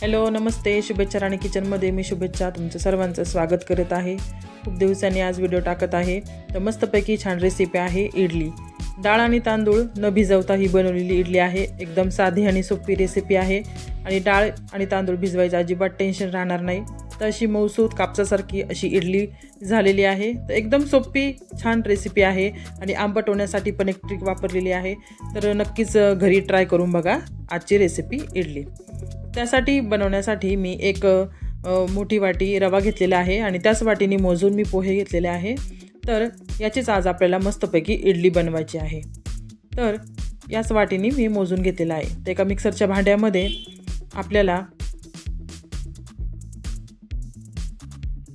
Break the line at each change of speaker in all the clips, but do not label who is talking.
Hello नमस्ते. शुभेच्छा राणी किचनमध्ये मी शुभेच्छा तुमचं सर्वांचं स्वागत करत आहे. खूप दिवसांनी आज व्हिडिओ टाकत आहे. तर मस्तपैकी छान रेसिपी आहे इडली. डाळ आणि तांदूळ न भिजवता ही बनवलेली इडली आहे. एकदम साधी आणि सोपी रेसिपी आहे. आणि डाळ आणि तांदूळ भिजवायचं अजिबात टेन्शन राहणार नाही. तर अशी मौसूद कापसासारखी अशी इडली झालेली आहे. तर एकदम सोपी छान रेसिपी आहे. आणि आंबट होण्यासाठी पण एक ट्रिक वापरलेली आहे. तर नक्कीच घरी ट्राय करून बघा आजची रेसिपी इडली. त्यासाठी बनवण्यासाठी मी एक मोठी वाटी रवा घेतलेला आहे आणि त्याच वाटीने मोजून मी पोहे घेतलेले आहे. तर याचीच आज आपल्याला मस्तपैकी इडली बनवायची आहे. तर याच वाटीने मी मोजून घेतलेला आहे. तर एका मिक्सरच्या भांड्यामध्ये आपल्याला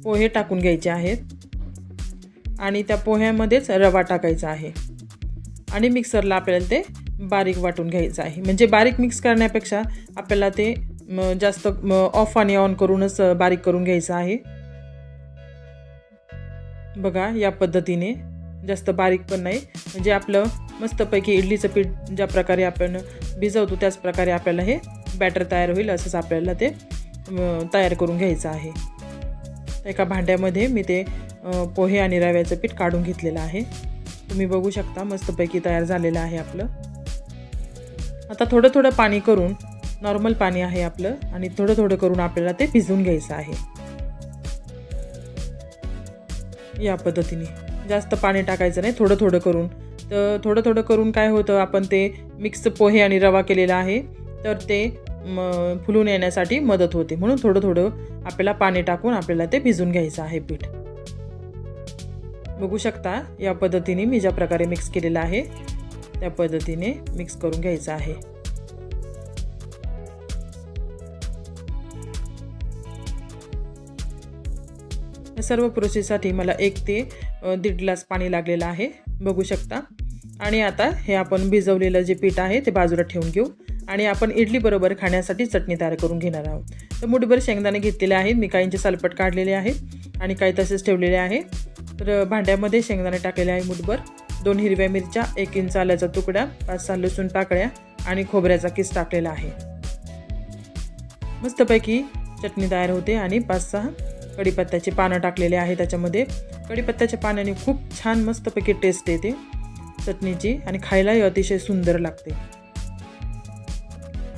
पोहे टाकून घ्यायचे आहेत आणि त्या पोह्यामध्येच रवा टाकायचा आहे आणि मिक्सरला आपल्याला ते बारीक वाटून घ्यायचं आहे. म्हणजे बारीक मिक्स करण्यापेक्षा आपल्याला ते म, जास्त ऑफ आणि ऑन करूनच बारीक करून घ्यायचं आहे. बघा या पद्धतीने. जास्त बारीक पण नाही. म्हणजे आपलं मस्तपैकी इडलीचं पीठ ज्या प्रकारे आपण भिजवतो त्याच प्रकारे आपल्याला हे बॅटर तयार होईल असंच आपल्याला ते तयार करून घ्यायचं आहे. एका भांड्यामध्ये मी ते पोहे आणि रव्याचं पीठ काढून घेतलेलं आहे. तुम्ही बघू शकता मस्तपैकी तयार झालेलं आहे आपलं. आता थोडं थोडं पाणी करून नॉर्मल पाणी आहे आपलं आणि थोडं थोडं करून आपल्याला ते भिजवून घ्यायचं आहे. या पद्धतीने. जास्त पाणी टाकायचं नाही थोडं थोडं करून. तर थोडं थोडं करून काय होतं आपण ते मिक्स पोहे आणि रवा केलेला आहे तर ते म फुलून येण्यासाठी मदत होते. म्हणून थोडं थोडं आपल्याला पाणी टाकून आपल्याला ते भिजून घ्यायचं आहे पीठ. बघू शकता या पद्धतीने मी ज्या प्रकारे मिक्स केलेलं आहे त्या पद्धतीने मिक्स करून घ्यायचं आहे. या सर्व प्रोसेससाठी मला एक ते दीड ग्लास पाणी लागलेलं आहे. बघू शकता. आणि आता हे आपण भिजवलेलं जे पीठ आहे ते बाजूला ठेवून घेऊ. आणि आपण इडलीबरोबर खाण्यासाठी चटणी तयार करून घेणार आहोत. तर मुठभर शेंगदाणे घेतलेले आहेत. मी काहींचे सालपट काढलेले आहेत. आणि काही तसेच ठेवलेले आहे. तर भांड्यामध्ये शेंगदाणे टाकलेले आहे मुठभर. दोन हिरव्या मिरच्या एक इंच आल्याचा तुकडा पाच सहा लसूण पाकळ्या आणि खोबऱ्याचा किस टाकलेला आहे. मस्तपैकी चटणी तयार होते आणि पाच सहा कढीपत्त्याची पानं टाकलेले आहे त्याच्यामध्ये. कढीपत्त्याच्या पाण्याने खूप छान मस्तपैकी टेस्ट येते. चटणीची आणि खायलाही अतिशय सुंदर लागते.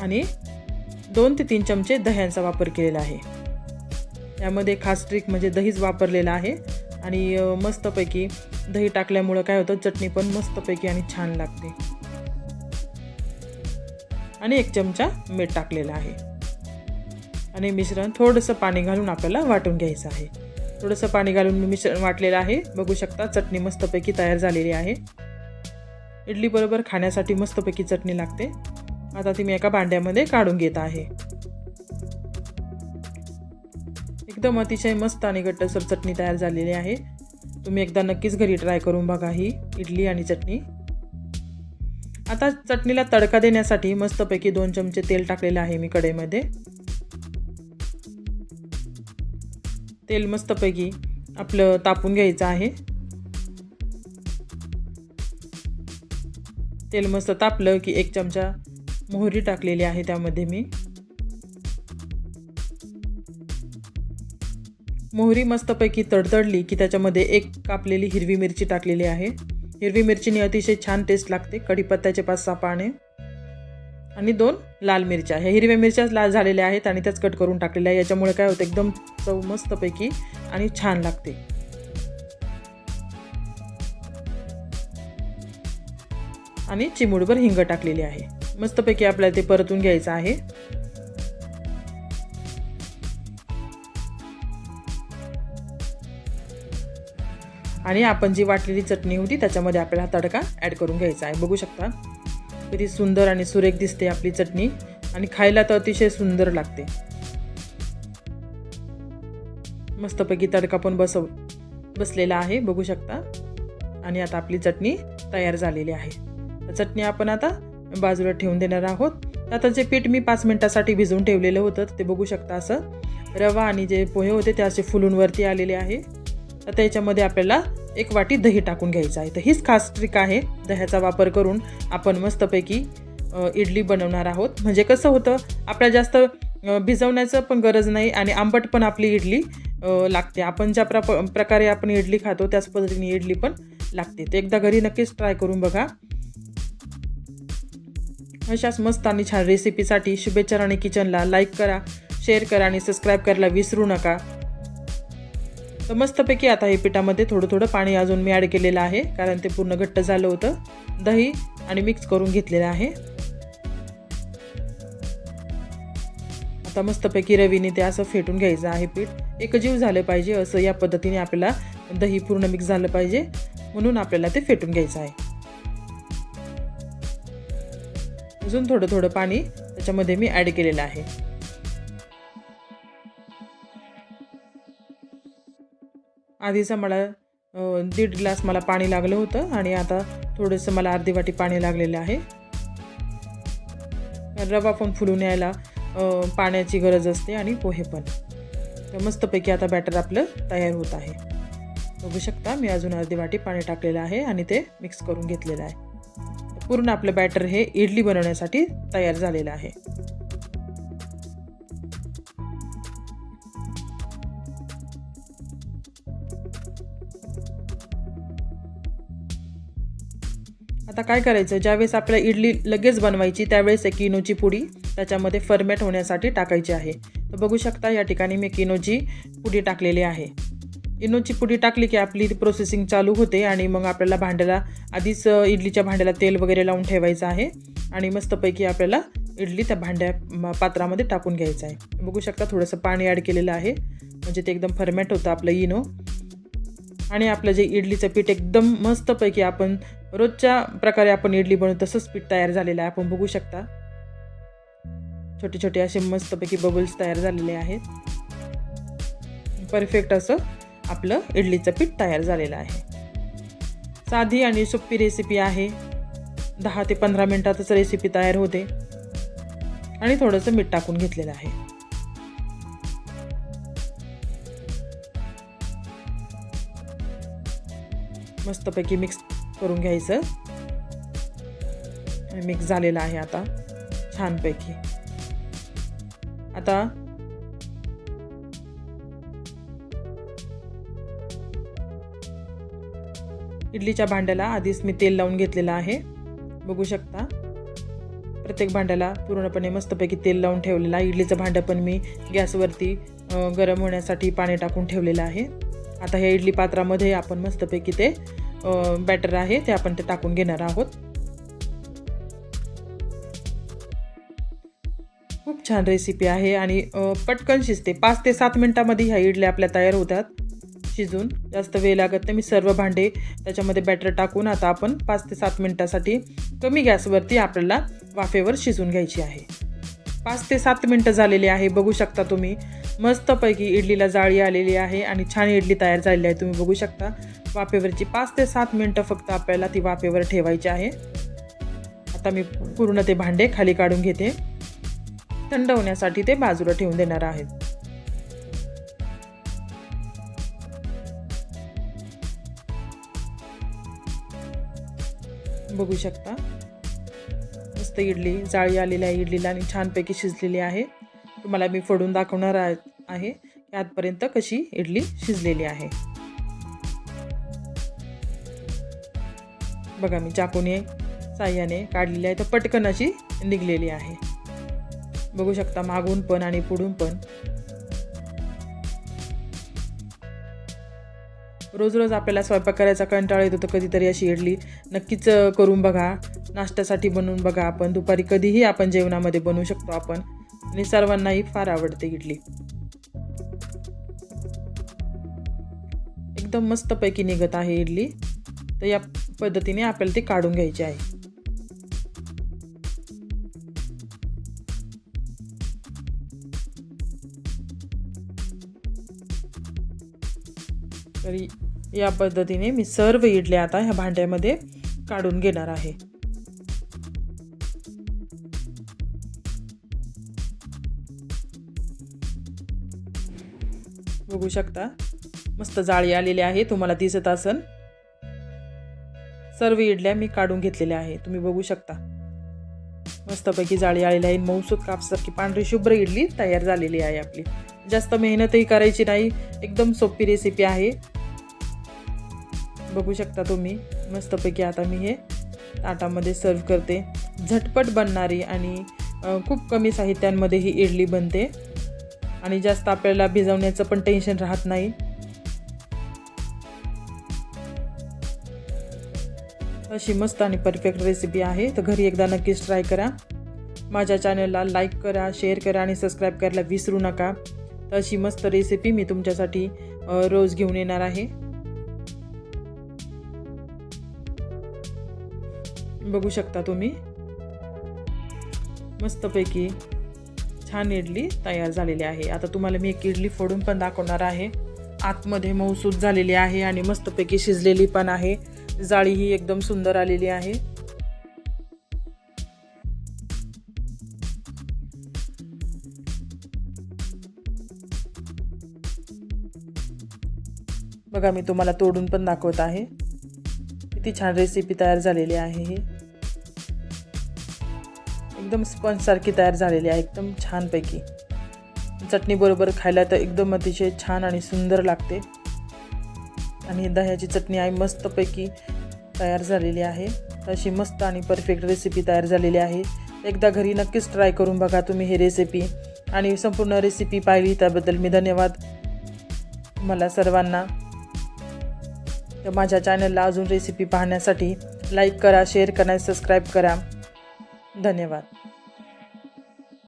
आणि दोन ते तीन चमचे दह्यांचा वापर केलेला आहे. यामध्ये खास ट्रिक म्हणजे दहीच वापरलेलं आहे. आणि मस्तपैकी दही टाकल्यामुळं काय होतं चटणी पण मस्तपैकी आणि छान लागते. आणि एक चमचा मीठ टाकलेला आहे. आणि मिश्रण थोडंसं पाणी घालून आपल्याला वाटून घ्यायचं आहे. थोडंसं पाणी घालून मी मिश्रण वाटलेलं आहे. बघू शकता चटणी मस्तपैकी तयार झालेली आहे. इडलीबरोबर खाण्यासाठी मस्तपैकी चटणी लागते. आता ती मी एका भांड्यामध्ये काढून घेत आहे. एकदम अतिशय मस्त आणि घट्टसर चटणी तयार झालेली आहे. तुम्ही एकदा नक्कीच घरी ट्राय करून बघा ही इडली आणि चटणी. आता चटणीला तडका देण्यासाठी मस्तपैकी दोन चमचे तेल टाकलेलं आहे मी कढईमध्ये. तेल मस्तपैकी आपलं तापून घ्यायचं आहे. तेल मस्त तापलं की एक चमचा मोहरी टाकलेली आहे त्यामध्ये मी. मोहरी मस्तपैकी तडतडली की त्याच्यामध्ये एक कापलेली हिरवी मिरची टाकलेली आहे. हिरवी मिरचीने अतिशय छान टेस्ट लागते. कढीपत्त्याचे पाच सहा पाने. आणि दोन लाल मिरच्या. ह्या हिरव्या मिरच्याच लाल झालेल्या आहेत आणि त्याच कट करून टाकलेल्या आहे याच्यामुळे काय होतं एकदम चव मस्तपैकी आणि छान लागते. आणि चिमूडभर हिंग टाकलेली आहे. मस्तपैकी आपल्याला ते परतून घ्यायचं आहे. आणि आपण जी वाटलेली चटणी होती त्याच्यामध्ये आपल्याला तडका ॲड करून घ्यायचा आहे. बघू शकता. किती सुंदर आणि सुरेख दिसते आपली चटणी. आणि खायला तर अतिशय सुंदर लागते. मस्तपैकी तडका पण बसव बसलेला आहे बघू शकता. आणि आता आपली चटणी तयार झालेली आहे. चटणी आपण आता बाजूला ठेवून देणार आहोत. आता जे पीठ मी पाच मिनटासाठी भिजवून ठेवलेलं होतं ते बघू शकता असं. रवा आणि जे पोहे होते ते असे फुलून वरती आलेले आहे. आता याच्यामध्ये आपल्याला एक वाटी दही टाकून घ्यायचं आहे. तर हीच खास ट्रिक आहे. दह्याचा वापर करून आपण मस्तपैकी इडली बनवणार आहोत. म्हणजे कसं होतं आपल्याला जास्त भिजवण्याचं पण गरज नाही आणि आंबट पण आपली इडली लागते. आपण ज्या प्रप प्रकारे आपण इडली खातो त्याच पद्धतीने इडली पण लागते. ते एकदा घरी नक्कीच ट्राय करून बघा. अशाच मस्त आणि छान रेसिपीसाठी शुभेच्छा राणी किचनला. लाईक करा शेअर करा आणि सबस्क्राईब करायला विसरू नका. तर मस्तपैकी आता हे पिठामध्ये थोडं थोडं पाणी अजून मी ॲड केलेलं आहे कारण ते पूर्ण घट्ट झालं होतं. दही आणि मिक्स करून घेतलेलं आहे. आता मस्तपैकी रवीने ते असं फेटून घ्यायचं आहे पीठ. एकजीव झालं पाहिजे असं या पद्धतीने आपल्याला दही पूर्ण मिक्स झालं पाहिजे. म्हणून आपल्याला ते फेटून घ्यायचं आहे. अजून थोडं थोडं पाणी त्याच्यामध्ये मी ॲड केलेलं आहे. आधीचा मला दीड ग्लास मला पाणी लागलं होतं आणि आता थोडंसं मला अर्धी वाटी पाणी लागलेलं आहे. रवा पण फुलून यायला पाण्याची गरज असते आणि पोहे पण. तर मस्तपैकी आता बॅटर आपलं तयार होत आहे. बघू शकता मी अजून अर्धी वाटी पाणी टाकलेलं आहे आणि ते मिक्स करून घेतलेलं आहे. पूर्ण आपलं बॅटर हे इडली बनवण्यासाठी तयार झालेलं आहे. आता काय करायचं? ज्यावेळेस आपल्याला इडली लगेच बनवायची त्यावेळेस एक किनोची पुडी त्याच्यामध्ये फर्मेट होण्यासाठी टाकायची आहे. तर बघू शकता या ठिकाणी मी किनोची पुडी टाकलेली आहे. इनोची पुडी टाकली की आपली प्रोसेसिंग चालू होते आणि मग आपल्याला भांड्याला आधीच इडलीच्या भांड्याला तेल वगैरे लावून ठेवायचं आहे आणि मस्तपैकी आपल्याला इडली त्या भांड्या पात्रामध्ये टाकून घ्यायचं आहे. बघू शकता थोडंसं पाणी ॲड केलेलं आहे. म्हणजे ते एकदम फर्मेट होतं आपलं इनो. आणि आपलं जे इडलीचं पीठ एकदम मस्तपैकी आपण रोजच्या प्रकारे आपण इडली बनवू तसंच पीठ तयार झालेलं आहे. आपण बघू शकता. छोटे छोटे असे मस्तपैकी बबल्स तयार झालेले आहेत. परफेक्ट असं आपलं इडलीचं पीठ तयार झालेलं आहे. साधी आणि सोपी रेसिपी आहे. दहा ते पंधरा मिनटातच रेसिपी तयार होते. आणि थोडंसं मीठ टाकून घेतलेलं आहे. मस्तपैकी मिक्स करून घ्यायचं. मिक्स झालेलं आहे आता छानपैकी. आता इडलीच्या भांड्याला आधीच मी तेल लावून घेतलेलं आहे. बघू शकता. प्रत्येक भांड्याला पूर्णपणे मस्तपैकी तेल लावून ठेवलेलं आहे. इडलीचं भांडं पण मी गॅसवरती गरम होण्यासाठी पाणी टाकून ठेवलेलं आहे. आता ह्या इडली पात्रामध्ये आपण मस्तपैकी ते बॅटर आहे ते आपण ते टाकून घेणार आहोत. खूप छान रेसिपी आहे आणि पटकन शिजते. पाच ते सात मिनटामध्ये ह्या इडल्या आपल्या तयार होतात. शिजून जास्त वेळ लागत नाही. मी सर्व भांडे त्याच्यामध्ये बॅटर टाकून आता आपण पाच ते सात मिनटासाठी कमी गॅसवरती आपल्याला वाफेवर शिजून घ्यायची आहे. पाच ते सात मिनटं झालेली आहे बघू शकता तुम्ही. मस्तपैकी इडलीला जाळी आलेली आहे आणि छान इडली तयार झालेली आहे तुम्ही बघू शकता. वाफेवरची पाच ते सात मिनटं फक्त आपल्याला ती वाफेवर ठेवायची आहे. आता मी पूर्ण ते भांडे खाली काढून घेते. थंड होण्यासाठी ते बाजूला ठेवून देणार आहेत बघू शकता. मस्त इडली जाळी आलेली आहे इडलीला आणि छानपैकी शिजलेली आहे. तुम्हाला मी फोडून दाखवणार आहे की आजपर्यंत कशी इडली शिजलेली आहे. बघा मी चाकूने साह्याने काढलेली आहे. तर पटकन अशी निघलेली आहे. बघू शकता मागून पण आणि पुढून पण. रोज रोज आपल्याला स्वयंपाक करायचा कंटाळा येतो तर कधीतरी अशी इडली नक्कीच करून बघा. नाश्त्यासाठी बनवून बघा आपण. दुपारी कधीही आपण जेवणामध्ये बनवू शकतो आपण. आणि सर्वांनाही फार आवडते इडली. एकदम मस्तपैकी निघत आहे इडली. तर या पद्धतीने आपल्याला ती काढून घ्यायची आहे. तरी या पद्धतीने मी सर्व इडल्या आता ह्या भांड्यामध्ये काढून घेणार आहे. बघू शकता. मस्त जाळी आलेली आहे तुम्हाला दिसत असन. सर्व इडल्या मी काढून घेतलेल्या आहे तुम्ही बघू शकता. मस्तपैकी जाळी आलेली आहे मऊसूत कापसारखी पांढरी शुभ्र इडली तयार झालेली आहे आपली. जास्त मेहनतही करायची नाही एकदम सोपी रेसिपी आहे. बघू शकता तुम्ही मस्तपैकी आता मी हे ताटामध्ये सर्व करते. झटपट बनणारी आणि खूप कमी साहित्यांमध्ये ही इडली बनते. आणि जास्त आपल्याला भिजवण्याचं पण टेन्शन राहत नाही. अशी मस्त आणि परफेक्ट रेसिपी आहे. तर घरी एकदा नक्कीच ट्राय करा. माझ्या चॅनलला लाईक करा शेअर करा आणि सबस्क्राईब करायला विसरू नका. तर अशी मस्त रेसिपी मी तुमच्यासाठी रोज घेऊन येणार आहे. बघू शकता तुम्ही. मस्तपैकी छान इडली तयार झालेली आहे. आता तुम्हाला मी एक इडली फोडून पण दाखवणार आहे. आतमध्ये मऊसूत झालेली आहे आणि मस्तपैकी शिजलेली पण आहे. जाळी ही एकदम सुंदर आलेली आहे. बघा मी तुम्हाला तोडून पण दाखवत आहे. किती छान रेसिपी तयार झालेली आहे ही. एकदम स्पंजसारखी तयार झालेली आहे एकदम छानपैकी. चटणीबरोबर खायला तर एकदम अतिशय छान आणि सुंदर लागते. आणि दह्याची चटणी आहे मस्तपैकी तयार झालेली आहे. अशी मस्त आणि परफेक्ट रेसिपी तयार झालेली आहे. एकदा घरी नक्कीच ट्राय करून बघा तुम्ही ही रेसिपी आणि संपूर्ण रेसिपी पाहिली त्याबद्दल मी धन्यवाद. मला सर्वांना. तर माझ्या चॅनलला अजून रेसिपी पाहण्यासाठी लाईक करा शेअर करा सबस्क्राईब करा. धन्यवाद.